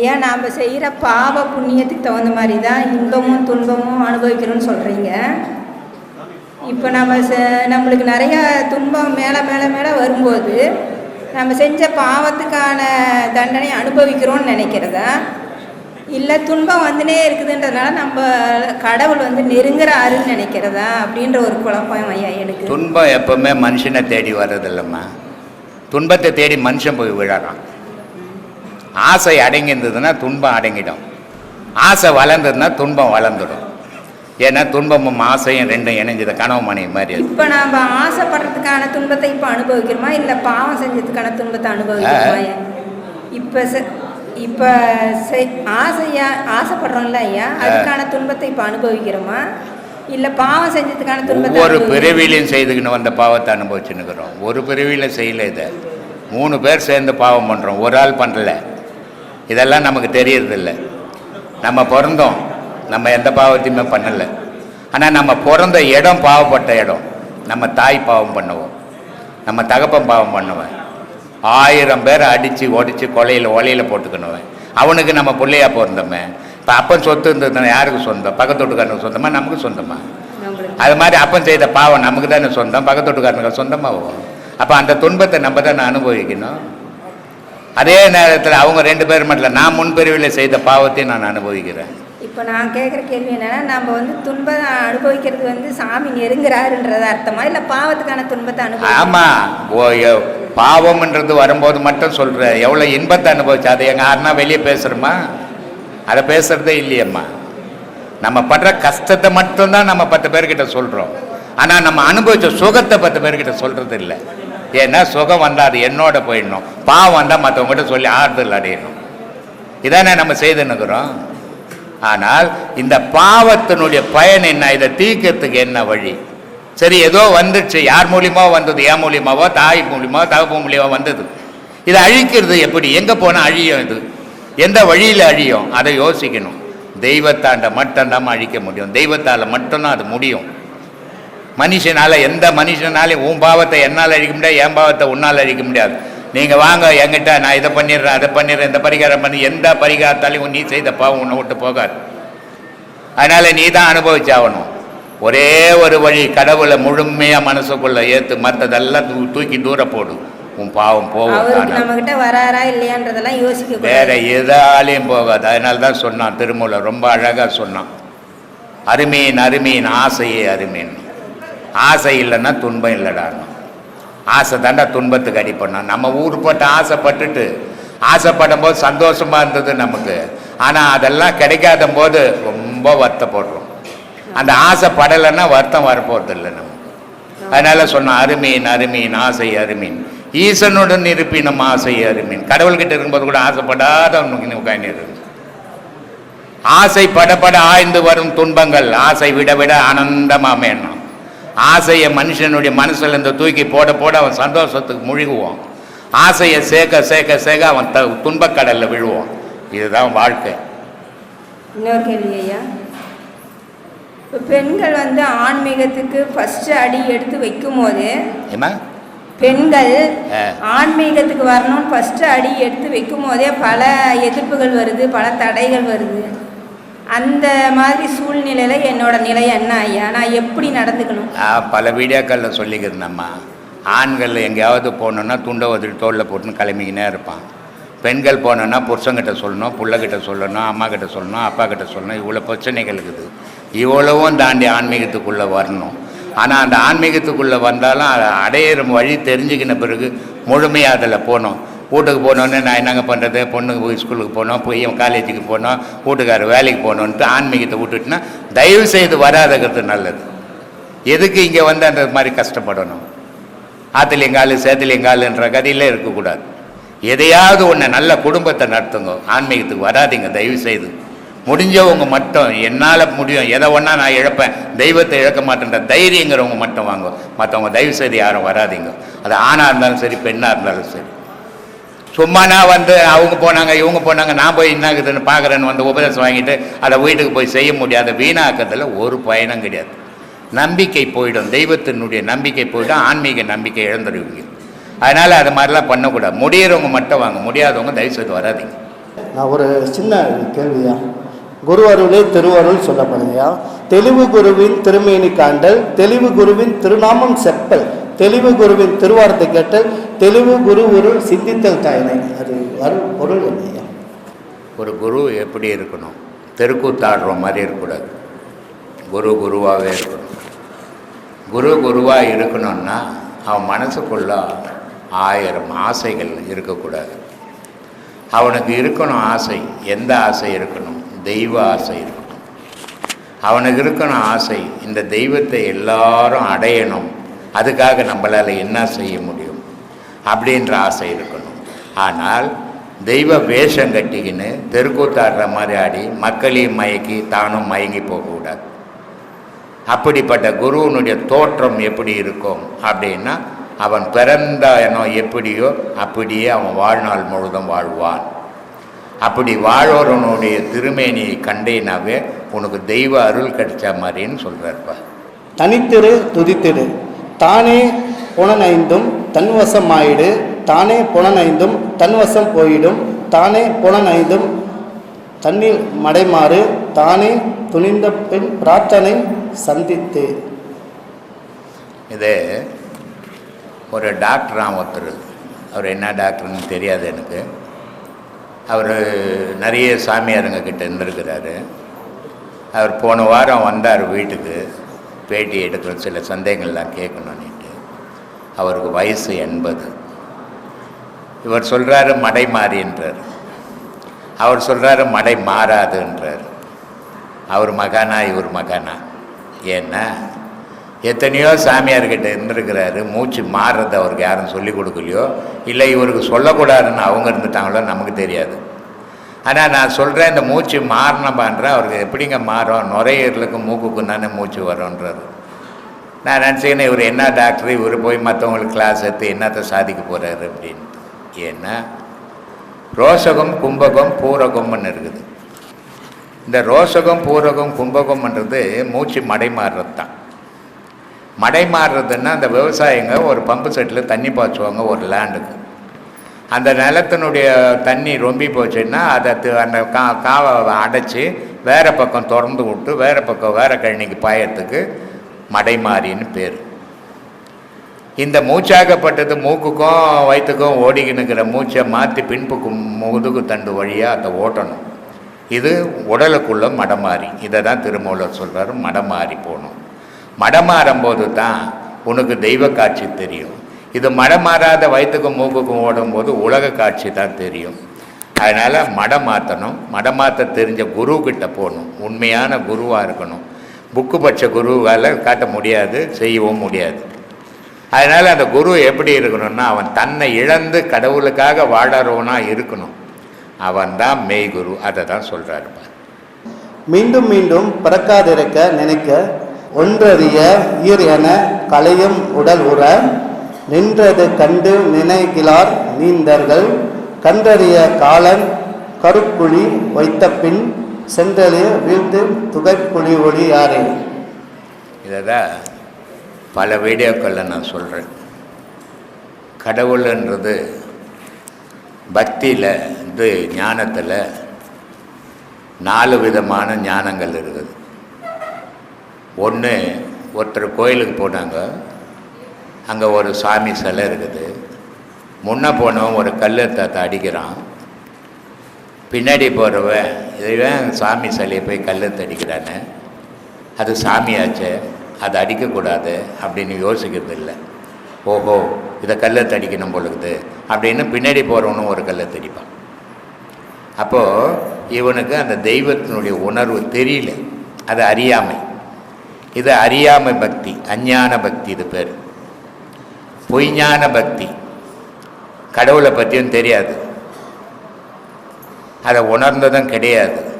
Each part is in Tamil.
ஐயா நாம் செய்கிற பாவ புண்ணியத்துக்கு தகுந்த மாதிரி தான் இன்பமும் துன்பமும் அனுபவிக்கிறோம்னு சொல்கிறீங்க இப்போ நம்ம நம்மளுக்கு நிறையா துன்பம் மேலே மேலே மேலே வரும்போது நம்ம செஞ்ச பாவத்துக்கான தண்டனை அனுபவிக்கிறோம்னு நினைக்கிறதா? இல்லை துன்பம் வந்துனே இருக்குதுன்றதுனால நம்ம கடவுள் வந்து நெருங்குறாருன்னு நினைக்கிறதா? அப்படின்ற ஒரு குழப்பம் ஐயா எனக்கு. துன்பம் எப்பவுமே மனுஷனை தேடி வர்றதில்லம்மா. துன்பத்தை தேடி மனுஷன் போய் விழறான். ஆசை அடங்கியிருந்ததுன்னா துன்பம் அடங்கிடும். ஆசை வளர்ந்ததுன்னா துன்பம் வளர்ந்துடும். ஏன்னா துன்பமும் ஆசையும் ரெண்டும் இணைஞ்சது கனவு மணி மாதிரி. இப்போ நாம் ஆசைப்படுறதுக்கான துன்பத்தை இப்போ அனுபவிக்கிறோமா? இல்லை பாவம் செஞ்சதுக்கான துன்பத்தை அனுபவிக்கிறோமா? இப்போ செ இப்போ ஆசையா ஆசைப்படுறோம்ல ஐயா? அதுக்கான துன்பத்தை இப்போ அனுபவிக்கிறோமா? இல்லை பாவம் செஞ்சதுக்கான துன்பத்தை அனுபவிக்கிறோமா? பிறவிலையும் செய்துக்கின்னு வந்த பாவத்தை அனுபவிச்சுன்னுக்குறோம். ஒரு பிறவியில் செய்யல இதை. மூணு பேர் சேர்ந்து பாவம் பண்ணுறோம் ஒரு ஆள் பண்ணல. இதெல்லாம் நமக்கு தெரியறதில்ல. நம்ம பிறந்தோம். நம்ம எந்த பாவத்தையுமே பண்ணலை. ஆனால் நம்ம பிறந்த இடம் பாவப்பட்ட இடம். நம்ம தாய் பாவம் பண்ணுவோம். நம்ம தகப்பன் பாவம் பண்ணுவேன். ஆயிரம் பேரை அடித்து ஒடிச்சு கொலையில் ஒலையில் போட்டுக்கணுவேன். அவனுக்கு நம்ம பிள்ளையா பிறந்தோமே. இப்போ அப்பன் சொத்து இருந்ததுன்னா யாருக்கு சொந்தம்? பக்கத்து வீட்டுக்காரனுக்கு சொந்தமா? நமக்கு சொந்தமா? நம்மளுக்கு. அது மாதிரி அப்பன் செய்த பாவம் நமக்கு தானே சொந்தம்? பக்கத்து வீட்டுக்காரனுக்கு சொந்தமாகும் அப்போ அந்த துன்பத்தை நம்ம தானே அனுபவிக்கணும்? அதே நேரத்தில் அவங்க ரெண்டு பேர் மட்டும் இல்ல, நான் முன்பிரிவில் செய்த பாவத்தையும் நான் அனுபவிக்கிறேன். இப்போ நான் கேட்குற கேள்வி என்னன்னா நம்ம வந்து துன்பம் அனுபவிக்கிறது வந்து சாமி நெருங்குறாருன்றது அர்த்தமா? இல்லை பாவத்துக்கான துன்பத்தை அனுபவிக்கிறோம் ஆமாம் ஓ பாவம்ன்றது வரும்போது மட்டும் சொல்கிற எவ்வளோ இன்பத்தை அனுபவிச்சு? அதை எங்கள் யாருன்னா வெளியே பேசுகிறோமா அதை பேசுகிறதே இல்லையம்மா. நம்ம படுற கஷ்டத்தை மட்டும்தான் நம்ம பத்து பேர்கிட்ட சொல்கிறோம் ஆனால் நம்ம அனுபவிச்ச சுகத்தை பத்து பேர்கிட்ட சொல்கிறது இல்லை ஏன்னா சுகம் வந்தால் அது என்னோட போயிடணும். பாவம் வந்தால் மற்றவங்ககிட்ட சொல்லி ஆறுதல் அடையணும். இதானே நம்ம செய்துன்னுக்குறோம் ஆனால் இந்த பாவத்தினுடைய பயன் என்ன? இதை தீக்கிறதுக்கு என்ன வழி? சரி ஏதோ வந்துடுச்சு. யார் மூலியமாக வந்தது? என் மூலியமாவோ? தாய் மூலியமாவோ? தகப்பு மூலியமாக வந்தது? இதை அழிக்கிறது எப்படி? எங்கே போனால் அழியும் இது? எந்த வழியில் அழியும்? அதை யோசிக்கணும். தெய்வத்தாண்ட மட்டும்தான் அழிக்க முடியும். தெய்வத்தால் மட்டும்தான் அது முடியும். மனுஷனால எந்த மனுஷனாலையும் உன் பாவத்தை என்னால் அழிக்க முடியாது என் பாவத்தை உன்னால் அழிக்க முடியாது. நீங்கள் வாங்க என்கிட்ட நான் இதை பண்ணிடுறேன் அதை பண்ணிடுறேன் இந்த பரிகாரம் பண்ணி எந்த பரிகாரத்தாலையும் நீ செய்த பாவம் உன்னை விட்டு போகாது. அதனால நீ தான் அனுபவிச்சாகணும். ஒரே ஒரு வழி கடவுளை முழுமையாக மனசுக்குள்ள ஏற்று மற்றதெல்லாம் தூ தூக்கி தூர போடு. உன் பாவம் போகும். வேற எதாலையும் போகாது. அதனால தான் சொன்னான் திருமூலர் ரொம்ப அழகாக சொன்னான். அருமையின் அருமையின் ஆசையே அருமையின் ஆசை இல்லைன்னா துன்பம் இல்லைடான்னு ஆசை தாண்டா துன்பத்துக்கு அடிப்படணும் நம்ம ஊர் போட்டு ஆசைப்பட்டுட்டு ஆசைப்படும் போது சந்தோஷமாக இருந்தது நமக்கு. ஆனால் அதெல்லாம் கிடைக்காத போது ரொம்ப வருத்தப்படுறோம். அந்த ஆசைப்படலைன்னா வருத்தம் வரப்போகிறது இல்லை நம்ம அதனால் சொன்னோம் அருமையின் அருமையின் ஆசை அருமீன். ஈசனுடன் இருப்பினும் ஆசை அருமீன். கடவுள்கிட்ட இருக்கும்போது கூட ஆசைப்படாதவனுக்கு உட்காந்து இருக்கு ஆசை படப்பட ஆய்ந்து வரும் துன்பங்கள் ஆசை விட விட ஆனந்தமாக மேணும் ஆசையை மனுஷனுடைய மனசுல இருந்து தூக்கி போட போட அவன் சந்தோஷத்துக்கு முழுகுவான். ஆசையை சேர்க்க சேர்க்க சேர்க்க அவன் த துன்பக்கடல்ல விழுவான். இதுதான் வாழ்க்கை. இன்னொரு கேள்வி ஐயா. இப்போ பெண்கள் வந்து ஆன்மீகத்துக்கு ஃபர்ஸ்ட் அடி எடுத்து வைக்கும் போது பெண்கள். ஆன்மீகத்துக்கு வரணும்னு ஃபர்ஸ்ட் அடி எடுத்து வைக்கும் போதே பல எதிர்ப்புகள் வருது பல தடைகள் வருது. அந்த மாதிரி சூழ்நிலையில என்னோட நிலை என்ன ஐயா? நான் எப்படி நடந்துக்கணும்? பல வீடியோக்களில் சொல்லிக்கிறேன்ம்மா ஆண்கள் எங்கேயாவது போகணுன்னா துண்டை ஒதுட்டு தோளில் போட்டுன்னு கிளம்பிக்கினே இருப்பான். பெண்கள் போனோன்னா புருஷங்கிட்ட சொல்லணும் பிள்ளைகிட்ட சொல்லணும் அம்மா கிட்ட சொல்லணும் அப்பா கிட்ட சொல்லணும். இவ்வளோ பிரச்சனைகள் இருக்குது. இவ்வளவும் தாண்டி ஆன்மீகத்துக்குள்ளே வரணும். ஆனால் அந்த ஆன்மீகத்துக்குள்ளே வந்தாலும் அதை அடையிற வழி தெரிஞ்சுக்கின பிறகு முழுமையாக அதில் போகணும். வீட்டுக்கு போனோன்னே நான் என்னங்க பண்ணுறது பொண்ணுக்கு போய் ஸ்கூலுக்கு போனோம் போய் காலேஜுக்கு போனோம் வீட்டுக்காரர் வேலைக்கு போகணுன்ட்டு ஆன்மீகத்தை விட்டுட்டுனா தயவு செய்து வராதகிறது நல்லது. எதுக்கு இங்கே வந்து அந்த மாதிரி கஷ்டப்படணும். ஆத்துலியங்காலு சேத்துலியங்காலுன்ற கதையிலே இருக்கக்கூடாது. எதையாவது ஒன்று நல்ல குடும்பத்தை நடத்துங்க. ஆன்மீகத்துக்கு வராதீங்க தயவு செய்து. முடிஞ்சவங்க மட்டும் என்னால் முடியும். எதை ஒன்றா நான் இழப்பேன் தெய்வத்தை இழக்க மாட்டேன்ற தைரியங்கிறவங்க மட்டும் வாங்க. மற்றவங்க தயவு செய்து யாரும் வராதீங்க. அது ஆணாக இருந்தாலும் சரி பெண்ணாக இருந்தாலும் சரி. சும்மா நான் வந்து அவங்க போனாங்க இவங்க போனாங்க நான் போய் என்னாகுதுன்னு பார்க்குறேன்னு வந்து உபதேசம் வாங்கிட்டு அதை வீட்டுக்கு போய் செய்ய முடியாத. வீணாக்கத்தில் ஒரு பயணம் கிடையாது. நம்பிக்கை போயிடும். தெய்வத்தினுடைய நம்பிக்கை போயிடும். ஆன்மீக நம்பிக்கை இழந்துடுவீங்க அதனால் அது மாதிரிலாம் பண்ணக்கூடாது. முடியிறவங்க மட்டும் வாங்க. முடியாதவங்க தயவுசெய்து வராதிங்க. நான் ஒரு சின்ன கேள்வியா? குருவருளே திருவருள் சொல்லப்படுதுயா தெளிவு குருவின் திருமேனி காண்டல் தெளிவு குருவின் திருநாமம் செப்பல். தெளிவு குருவின் திருவார்த்தை கேட்டல் தெளிவு குரு ஒரு சிந்தித்தல் தாயினை. அது அருள் பொருள் இல்லையா? ஒரு குரு எப்படி இருக்கணும்? தெருக்கூத்தாடுற மாதிரி இருக்கக்கூடாது. குரு குருவாகவே இருக்கணும். குரு குருவாக இருக்கணும்னா அவன் மனசுக்குள்ள ஆயிரம் ஆசைகள் இருக்கக்கூடாது. அவனுக்கு இருக்கணும் ஆசை எந்த ஆசை இருக்கணும்? தெய்வ ஆசை இருக்கணும். அவனுக்கு இருக்கணும் ஆசை இந்த தெய்வத்தை எல்லாரும் அடையணும். அதுக்காக நம்மளால் என்ன செய்ய முடியும் அப்படின்ற ஆசை இருக்கணும். ஆனால் தெய்வ வேஷம் கட்டிக்கின்னு தெருக்கூத்தாடுற மாதிரி ஆடி மக்களையும் மயக்கி தானும் மயங்கி போகக்கூடாது. அப்படிப்பட்ட குருவனுடைய தோற்றம் எப்படி இருக்கும் அப்படின்னா அவன் பிறந்த இனம் எப்படியோ அப்படியே அவன் வாழ்நாள் முழுதும் வாழ்வான். அப்படி வாழ்வரனுடைய திருமேனியை கண்டேனாவே உனக்கு தெய்வ அருள் கிடைச்ச மாதிரின்னு சொல்கிறார்ப்பா தனித்திரு துதித்திரு. தானே புலனைந்தும் தன்வசமாயிடு தானே புலனைந்தும் தன்வசம் போயிடும் தானே புலனைந்தும் தன்னில் மடைமாறு தானே துணிந்த பின் பிரார்த்தனை சந்தித்து. இது ஒரு டாக்டராக ஒருத்தர் அவர் என்ன டாக்டர்னு தெரியாது எனக்கு. அவர் நிறைய சாமியாருங்க கிட்ட இருந்திருக்கிறாரு. அவர் போன வாரம் வந்தார் வீட்டுக்கு. பேட்டி எடுக்கிற சில சந்தேகங்கள்லாம் கேட்கணுன்னுட்டு அவருக்கு வயசு எண்பது. இவர் சொல்கிறாரு மடை மாறின்றார் அவர் சொல்கிறாரு மடை மாறாதுன்றார் அவர் மகானா இவர் மகானா? ஏன்னா எத்தனையோ சாமியார்கிட்ட இருந்திருக்கிறாரு மூச்சு மாறுறது அவருக்கு யாரும் சொல்லிக் கொடுக்கலையோ இல்லை இவருக்கு சொல்லக்கூடாதுன்னு அவங்க இருந்துட்டாங்களோ நமக்கு தெரியாது. ஆனால் நான் சொல்கிறேன் இந்த மூச்சு மாறினப்பான்ற அவருக்கு எப்படிங்க மாறும்? நுரையீரலுக்கும் மூக்குக்கும் தானே மூச்சு வரும்ன்றாரு. நான் நினச்சிக்கினேன் இவர் என்ன டாக்டர் இவர் போய் மற்றவங்களுக்கு கிளாஸ் எடுத்து என்னத்தை சாதிக்க போகிறாரு அப்படின்ட்டு ஏன்னா ரோசகம் கும்பகம் பூரகம்னு இருக்குது. இந்த ரோசகம் பூரகம் கும்பகம்ன்றது மூச்சு மடை மாறுறது தான் மடை மாறுறதுன்னா அந்த விவசாயிங்க ஒரு பம்பு செட்டில் தண்ணி பாய்ச்சுவாங்க ஒரு லேண்டுக்கு அந்த நிலத்தினுடைய தண்ணி ரொம்பி போச்சுன்னா அதை அந்த கா காவை அடைச்சி வேறு பக்கம் திறந்து விட்டு வேறு பக்கம் வேறு கழனிக்கு பாயத்துக்கு மடைமாறின்னு பேர். இந்த மூச்சாகப்பட்டது மூக்குக்கும் வயிற்றுக்கும் ஓடிக்கினுக்கிற மூச்சை மாற்றி பின்புக்கும் முதுகு தண்டு வழியாக அதை ஓட்டணும். இது உடலுக்குள்ள மடமாறி. இதை தான் திருமூலர் சொல்கிறாரு மடமாறி போகணும். மடமாறும்போது தான் உனக்கு தெய்வ காட்சி தெரியும். இது மடம் மாறாத வயிற்றுக்கும் மூக்குக்கும் ஓடும்போது உலக காட்சி தான் தெரியும். அதனால் மடம் மாற்றணும் மடம் மாற்ற தெரிஞ்ச குரு போகணும். உண்மையான குருவாக இருக்கணும். புக்கு பட்ச குருவால் காட்ட முடியாது செய்யவும் முடியாது. அதனால் அந்த குரு எப்படி இருக்கணும்னா அவன் தன்னை இழந்து கடவுளுக்காக வாழறவனாக இருக்கணும். அவன் தான் மெய் குரு. அதை தான் சொல்கிறாரு மீண்டும் மீண்டும் பிறக்காதிருக்க நினைக்க ஒன்றறிய ஈர் என கலையும் உடல் உற நின்றது கண்டு நினைகிலார் நீந்தர்கள். கன்றறிய காலன் கருக்குழி வைத்த பின் சென்றறிய வீழ்ந்து துகைக்குழி ஒளி யாரே? இதை தான் பல வீடியோக்களில் நான் சொல்கிறேன் கடவுள்ன்றது பக்தியில் இது ஞானத்தில் நாலு விதமான ஞானங்கள் இருக்குது. ஒன்று ஒருத்தர் கோயிலுக்கு போனாங்க. அங்கே ஒரு சாமி சிலை இருக்குது. முன்னே போனவன் ஒரு கல் தாத்த அடிக்கிறான். பின்னாடி போகிறவன் இதுவன் சாமி சிலையை போய் கல்லெடுத்து அடிக்கிறானே. அது சாமியாச்சு அதை அடிக்கக்கூடாது அப்படின்னு யோசிக்கிறது இல்லை. ஓஹோ இதை கல்லெடுத்து அடிக்கணும் பொழுது அப்படின்னு பின்னாடி போகிறவனும் ஒரு கல்லை தடிப்பான் அப்போது இவனுக்கு அந்த தெய்வத்தினுடைய உணர்வு தெரியல. அது அறியாமை. இது அறியாமை பக்தி அஞ்ஞான பக்தி இது பேர். பொய்ஞான பக்தி. கடவுளை பற்றியும் தெரியாது. அதை உணர்ந்ததும் கிடையாது.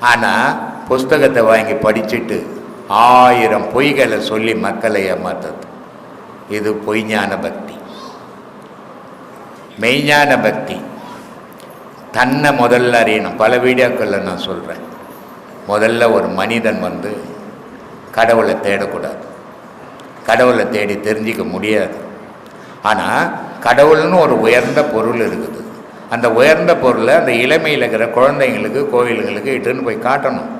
ஆனால் புஸ்தகத்தை வாங்கி படிச்சுட்டு ஆயிரம் பொய்களை சொல்லி மக்களை ஏமாத்துறது. இது பொய்ஞான பக்தி. மெய்ஞான பக்தி. தன்னை முதல்ல அறியணும். பல வீடியோக்களில் நான் சொல்கிறேன் முதல்ல ஒரு மனிதன் வந்து கடவுளை தேடக்கூடாது. கடவுளை தேடி தெரிஞ்சிக்க முடியாது. ஆனால் கடவுள்னு ஒரு உயர்ந்த பொருள் இருக்குது. அந்த உயர்ந்த பொருளை அந்த இளமையில் இருக்கிற குழந்தைங்களுக்கு கோவில்களுக்கு இட்டுன்னு போய் காட்டணும்.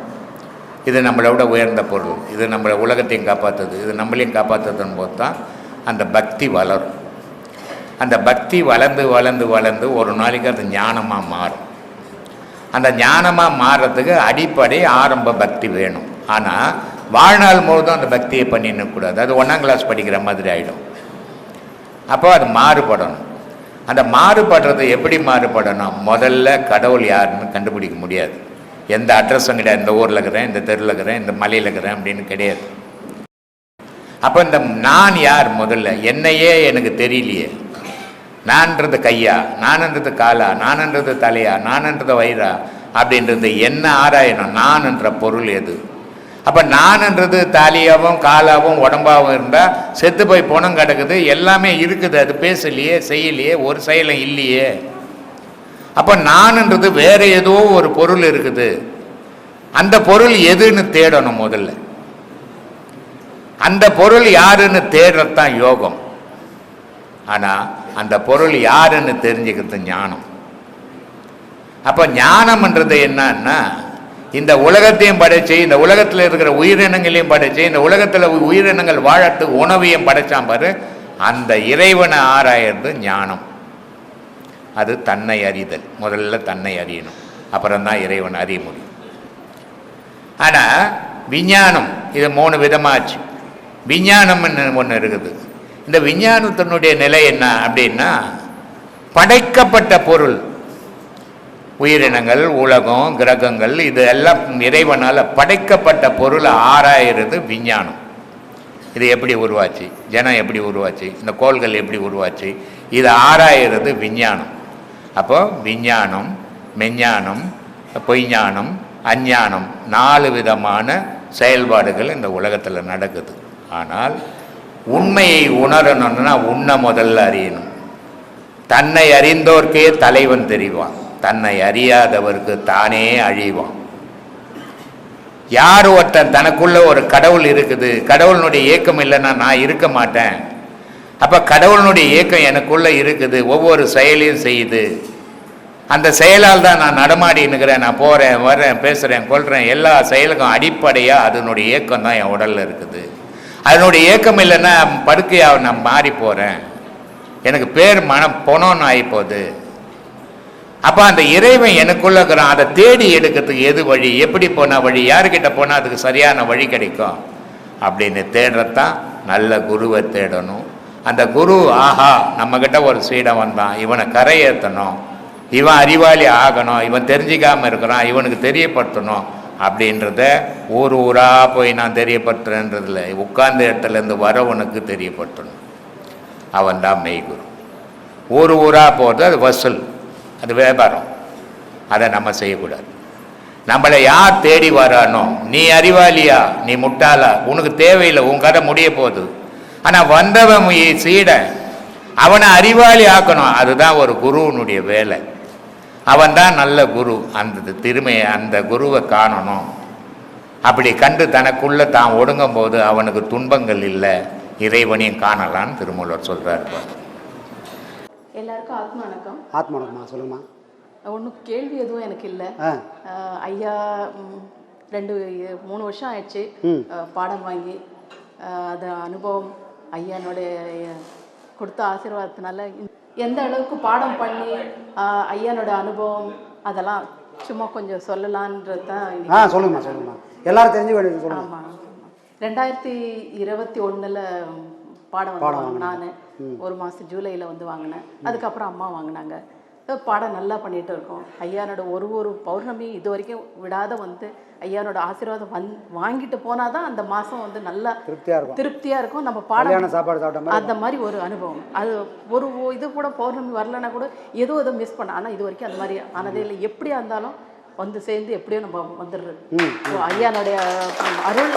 இது நம்மளை விட உயர்ந்த பொருள். இது நம்மளை உலகத்தையும் காப்பாற்றுது இது நம்மளையும் காப்பாற்றுதுன்னு போது தான் அந்த பக்தி வளரும். அந்த பக்தி வளர்ந்து வளர்ந்து வளர்ந்து ஒரு நாளைக்கு அது ஞானமாக மாறும். அந்த ஞானமாக மாறுறதுக்கு அடிப்படை ஆரம்ப பக்தி வேணும். ஆனால் வாழ்நாள் முழுதும் அந்த பக்தியை பண்ணிடக்கூடாது. அது ஒன்றாம் கிளாஸ் படிக்கிற மாதிரி ஆகிடும் அப்போ அது மாறுபடணும். அந்த மாறுபடுறது எப்படி மாறுபடணும்? முதல்ல கடவுள் யாருன்னு கண்டுபிடிக்க முடியாது. எந்த அட்ரஸும் கிடையாது இந்த ஊரில் இருக்கிறேன் இந்த தெருவில் இருக்கிறேன் இந்த மலையில் இருக்கிறேன் அப்படின்னு கிடையாது. அப்போ இந்த நான் யார் முதல்ல? என்னையே எனக்கு தெரியலையே. நான்ன்றது கையா? நான்ன்றது காலா? நான்ன்றது தலையா? நான்ன்றது வயிறா? அப்படின்றது என்ன ஆராயணும்? நான் என்ற பொருள் எது? அப்போ நான்ன்றது தாலியாகவும் காலாகவும் உடம்பாகவும் இருந்தால் செத்து போய் பணம் கிடக்குது எல்லாமே இருக்குது. அது பேசலையே செய்யலையே ஒரு செயலும் இல்லையே. அப்போ நான்ன்றது வேற ஏதோ ஒரு பொருள் இருக்குது. அந்த பொருள் எதுன்னு தேடணும் முதல்ல. அந்த பொருள் யாருன்னு தேடுறது தான் யோகம். ஆனால் அந்த பொருள் யாருன்னு தெரிஞ்சுக்கிறது ஞானம். அப்போ ஞானம்ன்றது என்னன்னா இந்த உலகத்தையும் படைச்சு இந்த உலகத்தில் இருக்கிற உயிரினங்களையும் படைச்சு இந்த உலகத்தில் உயிரினங்கள் வாழட்டு உணவையும் படைச்சான் பாரு. அந்த இறைவனை ஆராயறது ஞானம். அது தன்னை அறிதல். முதல்ல தன்னை அறியணும். அப்புறம்தான் இறைவன் அறிய முடியும். ஆனால் விஞ்ஞானம் இது மூணு விதமாச்சு. விஞ்ஞானம்னு ஒன்று இருக்குது. இந்த விஞ்ஞானத்தினுடைய நிலை என்ன அப்படின்னா படைக்கப்பட்ட பொருள். உயிரினங்கள் உலகம் கிரகங்கள் இது எல்லாம் இறைவனால் படைக்கப்பட்ட பொருளை ஆராயிறது விஞ்ஞானம். இது எப்படி உருவாச்சு? ஜனம் எப்படி உருவாச்சு? இந்த கோள்கள் எப்படி உருவாச்சு? இது ஆராயிறது விஞ்ஞானம். அப்போ விஞ்ஞானம் மெஞ்ஞானம் பொய்ஞானம் அஞ்ஞானம் நாலு விதமான செயல்பாடுகள் இந்த உலகத்தில் நடக்குது. ஆனால் உண்மையை உணரணும்னா உண்மை முதல்ல அறியணும். தன்னை அறிந்தோர்க்கே தலைவன் தெரிவான். தன்னை அறியாதவருக்கு தானே அழிவான். யார் ஒருத்தன் தனக்குள்ள ஒரு கடவுள் இருக்குது கடவுளினுடைய இயக்கம் இல்லைன்னா நான் இருக்க மாட்டேன். அப்ப கடவுளினுடைய இயக்கம் எனக்குள்ள இருக்குது ஒவ்வொரு செயலையும் செய்யுது. அந்த செயலால் தான் நான் நடமாடி நிற்கிறேன் நான் போகிறேன் வர்றேன் பேசுகிறேன் கொள்கிறேன் எல்லா செயலுக்கும் அடிப்படையாக அதனுடைய இயக்கம் தான் என் உடலில் இருக்குது. அதனுடைய இயக்கம் இல்லைன்னா படுக்கையாக நான் மாறி போகிறேன் எனக்கு பேர் மனம் பொணம்னு ஆகிப்போகுது அப்போ அந்த இறைவன் எனக்குள்ள இருக்கிறான். அதை தேடி எடுக்கிறதுக்கு எது வழி? எப்படி போனால் வழி? யாருக்கிட்ட போனால் அதுக்கு சரியான வழி கிடைக்கும்? அப்படின்னு தேடுறதான் நல்ல குருவை தேடணும். அந்த குரு ஆஹா நம்மக்கிட்ட ஒரு சீடம் வந்தான். இவனை கரையேற்றணும் இவன் அறிவாளி ஆகணும். இவன் தெரிஞ்சிக்காம இருக்கிறான். இவனுக்கு தெரியப்படுத்தணும். அப்படின்றத ஊர் ஊராக போய் நான் தெரியப்படுத்துறேன்றதில்ல. உட்கார்ந்த இடத்துலேருந்து வரவனுக்கு தெரியப்படுத்தணும். அவன் தான் மெய்குரு. ஊர் ஊராக போகிறது அது வசூல். அது வியாபாரம். அதை நம்ம செய்யக்கூடாது. நம்மளை யார் தேடி வரானோ நீ அறிவாளியா நீ முட்டாளா உனக்கு தேவையில்லை உன் கதை முடிய போகுது. ஆனால் வந்தவன் இ- சீடன் அவனை அறிவாளி ஆக்கணும் அதுதான் ஒரு குருவினுடைய வேலை. அவன் தான் நல்ல குரு அந்த திருமையை அந்த குருவை காணணும். அப்படி கண்டு தனக்குள்ளே தான் ஒடுங்கும் போது அவனுக்கு துன்பங்கள் இல்லை. இறைவனையும் காணலான்னு திருமூலர் சொல்கிறார் எல்லாருக்கும் ஆத்ம வணக்கம். ஆத்மானம்மா சொல்லுங்கம்மா. ஒன்றும் கேள்வி எதுவும் எனக்கு இல்லை. ஐயா ரெண்டு மூணு வருஷம் ஆயிடுச்சு. பாடம் வாங்கி அது அனுபவம் ஐயானுடைய கொடுத்த ஆசீர்வாதத்தினால எந்த அளவுக்கு பாடம் பண்ணி ஐயானோட அனுபவம் அதெல்லாம் சும்மா கொஞ்சம் சொல்லலான்றது தான் ஆ. சொல்லுங்கம்மா சொல்லுங்கம்மா. எல்லாரும் தெரிஞ்சு வேண்டியது சொல்லுங்க. ஆமாம் ரெண்டாயிரத்தி இருபத்தி ஒன்றில் பாடம் வந்து நான் ஒரு மாதம் ஜூலையில் வந்து வாங்கினேன். அதுக்கப்புறம் அம்மா வாங்கினாங்க. பாடம் நல்லா பண்ணிட்டு இருக்கோம். ஐயானோட ஒரு ஒரு பௌர்ணமி இது வரைக்கும் விடாத வந்து ஐயானோட ஆசீர்வாதம் வந் வாங்கிட்டு போனால் தான் அந்த மாதம் வந்து நல்லா திருப்தியாக இருக்கும். திருப்தியாக இருக்கும். நம்ம பாடம் சாப்பாடு சாப்பிட்ட மாதிரி அந்த மாதிரி ஒரு அனுபவம். அது ஒரு இது கூட பௌர்ணமி வரலன்னா கூட ஏதோ ஏதோ மிஸ் பண்ண. ஆனால் இது வரைக்கும் அந்த மாதிரி ஆனதே இல்லை. எப்படியா இருந்தாலும் வந்து சேர்ந்து எப்படியோ நம்ம வந்துடுறது. ஐயானுடைய அருள்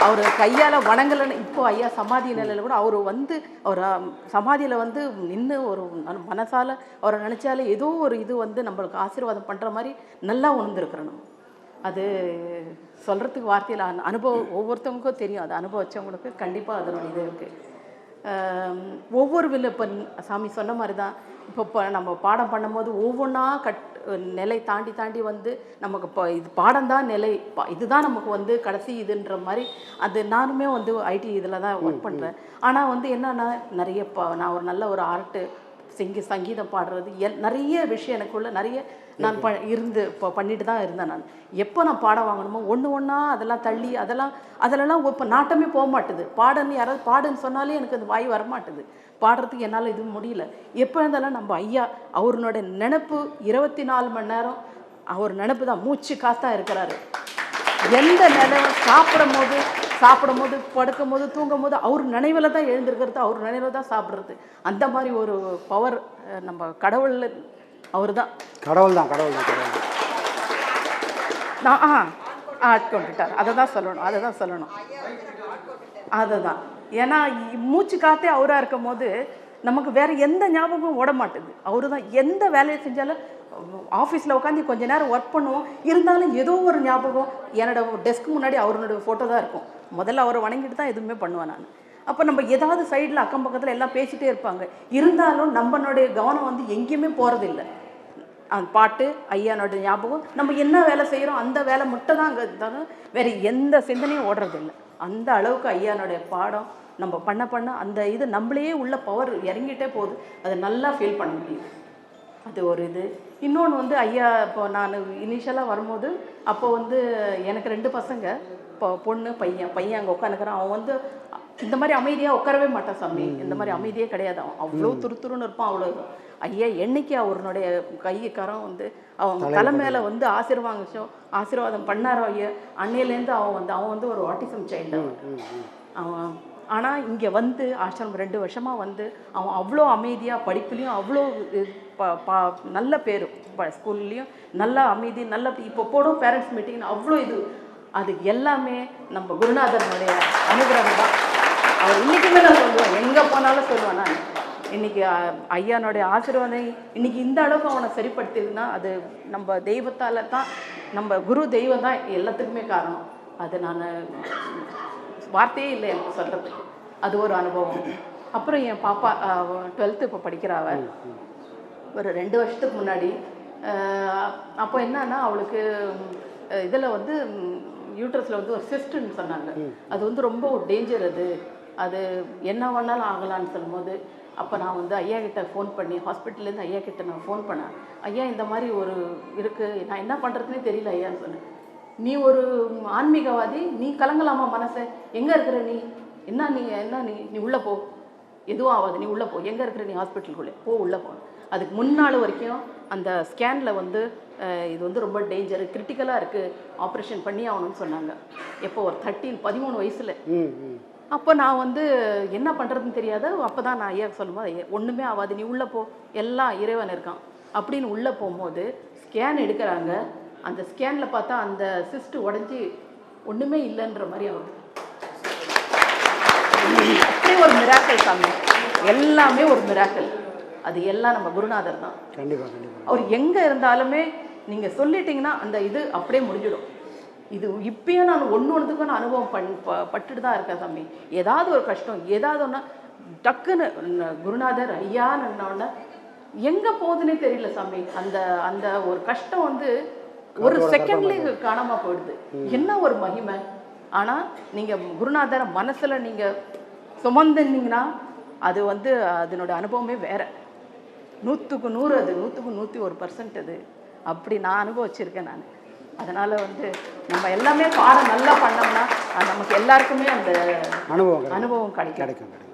அவர் கையால் வணங்கலைன்னு இப்போ ஐயா சமாதி நிலையில் கூட அவர் வந்து அவர் சமாதியில் வந்து நின்று ஒரு மனசால் அவரை நினச்சாலே ஏதோ ஒரு இது வந்து நம்மளுக்கு ஆசீர்வாதம் பண்ணுற மாதிரி நல்லா உணர்ந்துருக்குறோம் நம்ம. அது சொல்கிறதுக்கு வார்த்தையில் அனு- அனுபவம் ஒவ்வொருத்தவங்களுக்கும் தெரியும். அது அனுபவிச்சவங்களுக்கு கண்டிப்பாக அதனுடைய இது இருக்குது ஒவ்வொரு வில்ல இப்போ சாமி சொன்ன மாதிரி தான் இப்போ இப்போ நம்ம பாடம் பண்ணும்போது ஒவ்வொன்றா கட் நிலை தாண்டி தாண்டி வந்து நமக்கு இப்போ இது பாடம் தான் நிலை. பா- இதுதான் நமக்கு வந்து கடைசி இதுன்ற மாதிரி அது நானுமே வந்து ஐடி இதில் தான் ஒர்க் பண்ணுறேன் ஆனால் வந்து என்னன்னா நிறைய இப்போ நான் ஒரு நல்ல ஒரு ஆர்ட்டு சிங்கி சங்கீதம் பாடுறது எல் நிறைய விஷயம் எனக்குள்ள நிறைய நான் ப இருந்து இப்போ பண்ணிட்டு தான் இருந்தேன் நான். எப்போ நான் பாடம் வாங்கணுமோ ஒன்று ஒன்றா அதெல்லாம் தள்ளி அதெல்லாம் அதிலலாம் இப்போ நாட்டமே போக மாட்டுது. பாடன்னு யாராவது பாடுன்னு சொன்னாலே எனக்கு அந்த வாய் வர மாட்டுது பாடுறதுக்கு என்னால் இது முடியல. எப்போ இருந்தாலும் நம்ம ஐயா அவருனோட நினப்பு இருபத்தி நாலு மணி நேரம் அவர் நினப்பு தான். மூச்சு காத்தா இருக்கிறாரு. எந்த நிலை சாப்பிடும் போது சாப்பிடும் போது படுக்கும் போது தூங்கும் போது அவர் நினைவில் தான் எழுந்திருக்கிறது அவர் நினைவில் தான் சாப்பிட்றது. அந்த மாதிரி ஒரு பவர் நம்ம கடவுளில் அவர் தான் கடவுள் தான் கடவுள் தான் கடவுள் தான் நான் ஆ ஆட்கொண்டுட்டார் அதை தான் சொல்லணும் அதை தான் சொல்லணும். அதுதான். ஏன்னா இ- மூச்சு காத்தே அவராக இருக்கும் போது நமக்கு வேற எந்த ஞாபகமும் ஓட மாட்டுது அவரு தான் எந்த வேலையை செஞ்சாலும் ஆஃபீஸில் உட்காந்து கொஞ்ச நேரம் ஒர்க் பண்ணுவோம். இருந்தாலும் ஏதோ ஒரு ஞாபகம் என்னோட டெஸ்க் முன்னாடி அவரோட ஃபோட்டோ தான் இருக்கும். முதல்ல அவரை வணங்கிட்டு தான் எதுவுமே பண்ணுவேன் நான். அப்போ நம்ம ஏதாவது சைடில் அக்கம் பக்கத்தில் எல்லாம் பேசிட்டே இருப்பாங்க. இருந்தாலும் நம்மளுடைய கவனம் வந்து எங்கேயுமே போகிறதில்ல அந்த பாட்டு ஐயானோட ஞாபகம். நம்ம என்ன வேலை செய்கிறோம் அந்த வேலை மட்டும் தான் அங்கே இருந்தாலும் வேறு எந்த சிந்தனையும் ஓடுறதில்ல. அந்த அளவுக்கு ஐயானுடைய பாடம் நம்ம பண்ண பண்ண அந்த இது நம்மளையே உள்ள பவர் இறங்கிட்டே போகுது. அதை நல்லா ஃபீல் பண்ண முடியும் அது ஒரு இது. இன்னொன்று வந்து ஐயா இப்போ நான் இனிஷியலாக வரும்போது அப்போ வந்து எனக்கு ரெண்டு பசங்க. இப்போ பொண்ணு பையன். பையன் அங்கே உட்காந்துக்கிறான் அவன் வந்து இந்த மாதிரி அமைதியாக உட்காரவே மாட்டான் சாமி. இந்த மாதிரி அமைதியே கிடையாது. அவன் அவ்வளோ துருதுருன்னு இருப்பான் அவ்வளோ. ஐயா என்னைக்கு அவருடைய கை கரம் வந்து அவங்க தலை மேலே வந்து ஆசீர்வாங்கிச்சோ ஆசீர்வாதம் பண்ணாரோ ஐயா? அன்னையிலேருந்து அவன் வந்து அவன் வந்து ஒரு ஆட்டிசம் சைல்டு அவன். ஆனால் இங்கே வந்து ஆசிரமம் ரெண்டு வருஷமாக வந்து அவன் அவ்வளோ அமைதியாக படிப்புலேயும் அவ்வளோ நல்ல பேர். ஸ்கூல்லேயும் நல்ல அமைதி நல்ல இப்போ போடும் பேரண்ட்ஸ் மீட்டிங் அவ்வளோ இது. அது எல்லாமே நம்ம குருநாதனுடைய அனுகிரகம் தான். அவர் இன்றைக்குமே நான் சொல்லுவேன் எங்கே போனாலும் சொல்லுவேன் நான் இன்னைக்கு அஹ், ஐயானுடைய ஆசீர்வாதம் இன்னைக்கு இந்த அளவுக்கு அவனை சரிப்படுத்திதுன்னா அது நம்ம தெய்வத்தால தான் நம்ம குரு தெய்வம் தான் எல்லாத்துக்குமே காரணம். அது நான் வார்த்தையே இல்லை எனக்கு சொல்கிறதுக்கு அது ஒரு அனுபவம். அப்புறம் என் பாப்பா டுவெல்த்து இப்போ படிக்கிறா அவ. ஒரு ரெண்டு வருஷத்துக்கு முன்னாடி. அப்போ என்னன்னா அவளுக்கு இதில் வந்து யூட்ரஸில் வந்து ஒரு சிஸ்ட்டுன்னு சொன்னாங்க. அது வந்து ரொம்ப ஒரு டேஞ்சர் அது. அது என்ன வேணாலும் ஆகலான்னு சொல்லும்போது அப்போ நான் வந்து ஐயா கிட்ட ஃபோன் பண்ணி ஹாஸ்பிட்டல்லேருந்து ஐயா கிட்ட நான் ஃபோன் பண்ணேன். ஐயா இந்த மாதிரி ஒரு இருக்குது நான் என்ன பண்ணுறதுனே தெரியல ஐயான்னு சொன்னேன். நீ ஒரு ஆன்மீகவாதி நீ கலங்கலாமா மனசை? எங்கே இருக்கிற நீ? என்ன நீ என்ன நீ? நீ உள்ளே போ. எதுவும் ஆகாது நீ உள்ளே போ. எங்கே இருக்கிற நீ ஹாஸ்பிட்டலுக்குள்ளே போ உள்ளே போ. அதுக்கு முன்னாள் வரைக்கும் அந்த ஸ்கேனில் வந்து இது வந்து ரொம்ப டேஞ்சர் கிரிட்டிக்கலாக இருக்குது ஆப்ரேஷன் பண்ணி ஆகணும்னு சொன்னாங்க. எப்போ ஒரு தேர்ட்டீன் பதிமூணு வயசில். அப்போ நான் வந்து என்ன பண்ணுறதுன்னு தெரியாத அப்போ தான் நான் ஐயா சொல்லும்போது ஒன்றுமே ஆகாது நீ உள்ளே போ. எல்லாம் இறைவன் இருக்கான். அப்படின்னு உள்ளே போகும்போது ஸ்கேன் எடுக்கிறாங்க. அந்த ஸ்கேனில் பார்த்தா அந்த சிஸ்ட் உடஞ்சி ஒன்றுமே இல்லைன்ற மாதிரி ஆகுது. அப்படி ஒரு மிராக்கல் சாமி. எல்லாமே ஒரு மிராக்கல் அது எல்லாம் நம்ம குருநாதர் தான். கண்டிப்பாக கண்டிப்பாக அவர் எங்கே இருந்தாலுமே நீங்கள் சொல்லிட்டீங்கன்னா அந்த இது அப்படியே முடிஞ்சிடும். இது இப்பயும் நான் ஒன்று ஒன்றுத்துக்கும் நான் அனுபவம் பண் ப- பட்டுட்டு தான் இருக்கேன் சாமி ஏதாவது ஒரு கஷ்டம் ஏதாவது ஒன்றா டக்குன்னு குருநாதர் ஐயான்னு எங்கே போகுதுன்னே தெரியல சாமி. அந்த அந்த ஒரு கஷ்டம் வந்து ஒரு செகண்ட்லேயே காணாம போயிடுது. என்ன ஒரு மகிமை. ஆனால் நீங்கள் குருநாதரை மனசில் நீங்கள் சுமந்துனீங்கன்னா அது வந்து அதனோட அனுபவமே வேற. நூற்றுக்கு நூறு அது நூற்றுக்கு நூற்றி ஒரு பர்சன்ட் அது. அப்படி நான் அனுபவிச்சிருக்கேன் நான். அதனால் வந்து நம்ம எல்லாமே பாடம் நல்லா பண்ணோம்னா நமக்கு எல்லாருக்குமே அந்த அனுபவம். அனுபவம் கிடைக்கும். கிடைக்கும் கிடைக்கும்.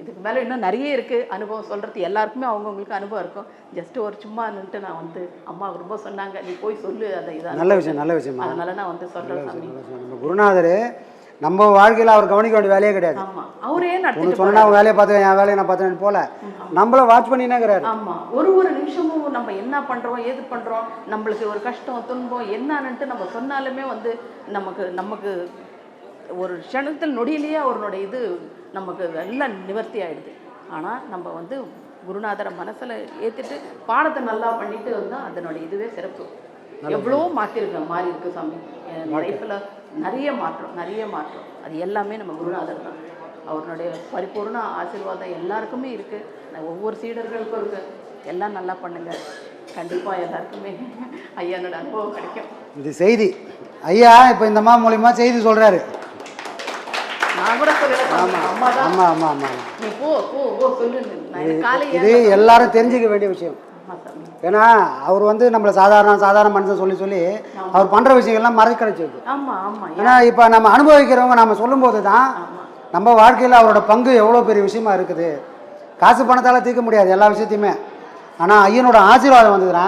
இதுக்கு மேலே இன்னும் நிறைய இருக்குது அனுபவம் சொல்கிறது எல்லாருக்குமே அவங்கவுங்களுக்கு அனுபவம் இருக்கும். ஜஸ்ட் ஒரு சும்மா நின்றுட்டு நான் வந்து அம்மா ரொம்ப சொன்னாங்க. நீ போய் சொல்லு. அதை இதை நல்ல விஷயம் நல்ல விஷயமா? அதனால நான் வந்து சொல்கிறேன் குருநாதர் நம்ம வாழ்க்கையில் அவர் கவனிக்க வேண்டிய வேலையே கிடையாது. ஆமா. அவரே நடத்திட்டு சொன்னா அவன் வேலையை பார்த்து என் வேலையை நான் பார்த்துன்னு போல. நம்மள வாட்ச் பண்ணினேங்கிறாரு. ஆமா. ஒரு ஒரு நிமிஷமும் நம்ம என்ன பண்றோம் ஏது பண்றோம் நம்மளுக்கு ஒரு கஷ்டம் துன்பம் என்னன்னுட்டு நம்ம சொன்னாலுமே வந்து நமக்கு நமக்கு ஒரு க்ஷணத்தில் நொடியிலேயே அவருடைய இது நமக்கு எல்லாம் நிவர்த்தி ஆயிடுது. ஆனா நம்ம வந்து குருநாதரை மனசுல ஏத்திட்டு பாடத்தை நல்லா பண்ணிட்டு வந்தா அதனுடைய இதுவே சிறப்பு. எவ்வளோ மாற்றிருக்கு மாறி இருக்கு சாமி. என் லைஃப்பில் நிறைய மாற்றம் நிறைய மாற்றம். அது எல்லாமே நம்ம குருநாதர் தான். அவருடைய பரிபூர்ண ஆசீர்வாதம் எல்லாருக்குமே இருக்குது ஒவ்வொரு சீடர்களுக்கும் இருக்குது எல்லாம் நல்லா பண்ணுங்க. கண்டிப்பாக எல்லாருக்குமே ஐயானோட அனுபவம் கிடைக்கும். இது செய்தி. ஐயா இப்போ இந்த அம்மா மூலியமா செய்தி காலை இது எல்லாரும் தெரிஞ்சுக்க வேண்டிய விஷயம். ஏன்னா அவர் வந்து நம்மளை சாதாரண சாதாரண மனுஷன் சொல்லி சொல்லி அவர் பண்ற விஷயங்கள்லாம் மறக்கடிச்சிருக்கு ஏன்னா இப்போ நம்ம அனுபவிக்கிறவங்க நம்ம சொல்லும்போது தான் நம்ம வாழ்க்கையில் அவரோட பங்கு எவ்வளோ பெரிய விஷயமா இருக்குது. காசு பணத்தால் தீர்க்க முடியாது எல்லா விஷயத்தையுமே. ஆனால் ஐயனோட ஆசீர்வாதம் வந்ததுன்னா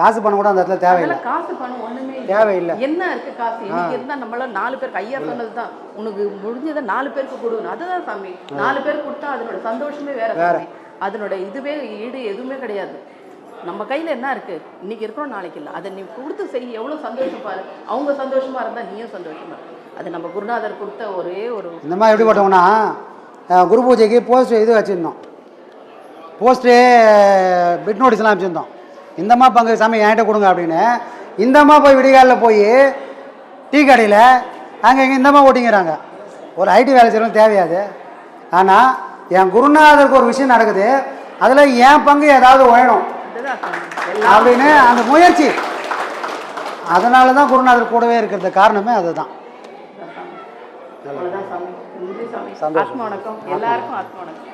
காசு பணம் கூட அந்த இடத்துல தேவையில்லை. காசு பணம் ஒண்ணுமே இல்ல. தேவையில்லை. என்ன இருக்கு காசு? இன்னைக்கு இருந்தா நம்மள நாலு பேருக்கு ஐயா சொன்னது தான். உனக்கு முடிஞ்சதை நாலு பேருக்கு கொடுக்கணும் அதுதான் சாமி. நாலு பேருக்கு கொடுத்தா அதனோட சந்தோஷமே வேற. சாமி. அதனோட இதுவே ஈடு எதுவுமே கிடையாது. நம்ம கையில் என்ன இருக்குது இன்றைக்கி இருக்கிறோம் நாளைக்கு இல்லை. அதை நீ கொடுத்து செய். எவ்வளோ சந்தோஷம் பாரு. அவங்க சந்தோஷமாக இருந்தால் நீயும் சந்தோஷமா அது நம்ம குருநாதர் கொடுத்த ஒரே ஒரு இந்த மாதிரி எப்படி போட்டோம்னா குரு பூஜைக்கு போஸ்ட் இது வச்சுருந்தோம். போஸ்ட்டு பிட் நோட்டீஸ்லாம் வச்சுருந்தோம். இந்தம்மா பங்கு சாமி என்கிட்ட கொடுங்க அப்படின்னு. இந்தம்மா போய் விடிகாலில் போய் டீ கடையில் அங்கே இங்கே இந்தம்மா ஓட்டிங்கிறாங்க. ஒரு ஐடி வேலை செய்யறவங்க தேவையாது. ஆனால் என் குருநாதருக்கு ஒரு விஷயம் நடக்குது. அதில் என் பங்கு ஏதாவது வேணும் அப்படின்னு அந்த முயற்சி. அதனால தான் குருநாதர் கூடவே இருக்கிறது. காரணமே அதுதான். சந்தோஷம். எல்லாருக்கும் ஆத்ம வணக்கம்.